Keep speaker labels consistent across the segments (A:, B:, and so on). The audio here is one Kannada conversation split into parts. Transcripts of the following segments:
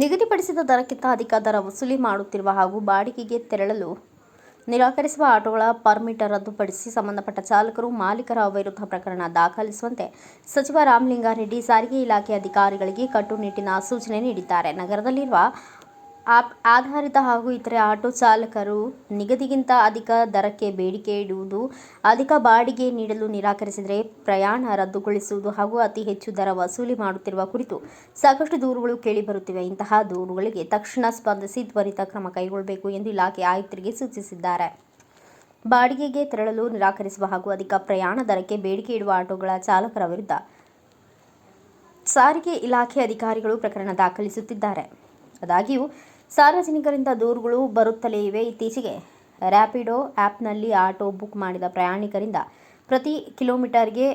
A: ನಿಗದಿಪಡಿಸಿದ ದರಕ್ಕಿಂತ ಅಧಿಕ ದರ ವಸೂಲಿ ಮಾಡುತ್ತಿರುವ ಹಾಗೂ ಬಾಡಿಗೆಗೆ ತೆರಳಲು ನಿರಾಕರಿಸುವ ಆಟೋಗಳ ಪರ್ಮಿಟ್ ರದ್ದುಪಡಿಸಿ ಸಂಬಂಧಪಟ್ಟ ಚಾಲಕರು ಮಾಲೀಕರ ವಿರುದ್ಧ ಪ್ರಕರಣ ದಾಖಲಿಸುವಂತೆ ಸಚಿವ ರಾಮಲಿಂಗಾರೆಡ್ಡಿ ಸಾರಿಗೆ ಇಲಾಖೆ ಅಧಿಕಾರಿಗಳಿಗೆ ಕಟ್ಟುನಿಟ್ಟಿನ ಸೂಚನೆ ನೀಡಿದ್ದಾರೆ. ನಗರದಲ್ಲಿರುವ ಆಪ್ ಆಧಾರಿತ ಹಾಗೂ ಇತರೆ ಆಟೋ ಚಾಲಕರು ನಿಗದಿಗಿಂತ ಅಧಿಕ ದರಕ್ಕೆ ಬೇಡಿಕೆ ಇಡುವುದು, ಅಧಿಕ ಬಾಡಿಗೆ ನೀಡಲು ನಿರಾಕರಿಸಿದರೆ ಪ್ರಯಾಣ ರದ್ದುಗೊಳಿಸುವುದು ಹಾಗೂ ಅತಿ ಹೆಚ್ಚು ದರ ವಸೂಲಿ ಮಾಡುತ್ತಿರುವ ಕುರಿತು ಸಾಕಷ್ಟು ದೂರುಗಳು ಕೇಳಿಬರುತ್ತಿವೆ. ಇಂತಹ ದೂರುಗಳಿಗೆ ತಕ್ಷಣ ಸ್ಪಂದಿಸಿ ತ್ವರಿತ ಕ್ರಮ ಕೈಗೊಳ್ಳಬೇಕು ಎಂದು ಇಲಾಖೆ ಆಯುಕ್ತರಿಗೆ ಸೂಚಿಸಿದ್ದಾರೆ. ಬಾಡಿಗೆಗೆ ತೆರಳಲು ನಿರಾಕರಿಸುವ ಹಾಗೂ ಅಧಿಕ ಪ್ರಯಾಣ ದರಕ್ಕೆ ಬೇಡಿಕೆ ಇಡುವ ಆಟೋಗಳ ಚಾಲಕರ ವಿರುದ್ಧ ಸಾರಿಗೆ ಇಲಾಖೆ ಅಧಿಕಾರಿಗಳು ಪ್ರಕರಣ ದಾಖಲಿಸುತ್ತಿದ್ದಾರೆ. ಆದಾಗ್ಯೂ ಸಾರ್ವಜನಿಕರಿಂದ ದೂರುಗಳು ಬರುತ್ತಲೇ ಇವೆ. ಇತ್ತೀಚೆಗೆ ರ್ಯಾಪಿಡೋ ಆ್ಯಪ್ನಲ್ಲಿ ಆಟೋ ಬುಕ್ ಮಾಡಿದ ಪ್ರಯಾಣಿಕರಿಂದ ಪ್ರತಿ ಕಿಲೋಮೀಟರ್ಗೆ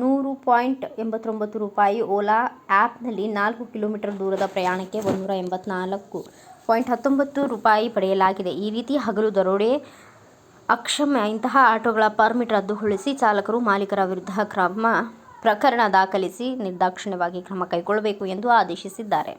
A: ನೂರು ಪಾಯಿಂಟ್ ಎಂಬತ್ತೊಂಬತ್ತು ರೂಪಾಯಿ ಓಲಾ ಆ್ಯಪ್ನಲ್ಲಿ ನಾಲ್ಕು ಕಿಲೋಮೀಟರ್ ದೂರದ ಪ್ರಯಾಣಕ್ಕೆ ಒಂದೂರ ಎಂಬತ್ನಾಲ್ಕು ಪಾಯಿಂಟ್ ಹತ್ತೊಂಬತ್ತು ರೂಪಾಯಿ ಪಡೆಯಲಾಗಿದೆ. ಈ ರೀತಿ ಹಗಲು ದರೋಡೆ, ಅಕ್ಷಮ್ಯ ಇಂತಹ ಆಟೋಗಳ ಪರ್ಮಿಟ್ ರದ್ದುಗೊಳಿಸಿ ಚಾಲಕರು ಮಾಲೀಕರ ವಿರುದ್ಧ ಕ್ರಮ ಪ್ರಕರಣ ದಾಖಲಿಸಿ ನಿರ್ದಾಕ್ಷಿಣ್ಯವಾಗಿ ಕ್ರಮ ಕೈಗೊಳ್ಳಬೇಕು ಎಂದು ಆದೇಶಿಸಿದ್ದಾರೆ.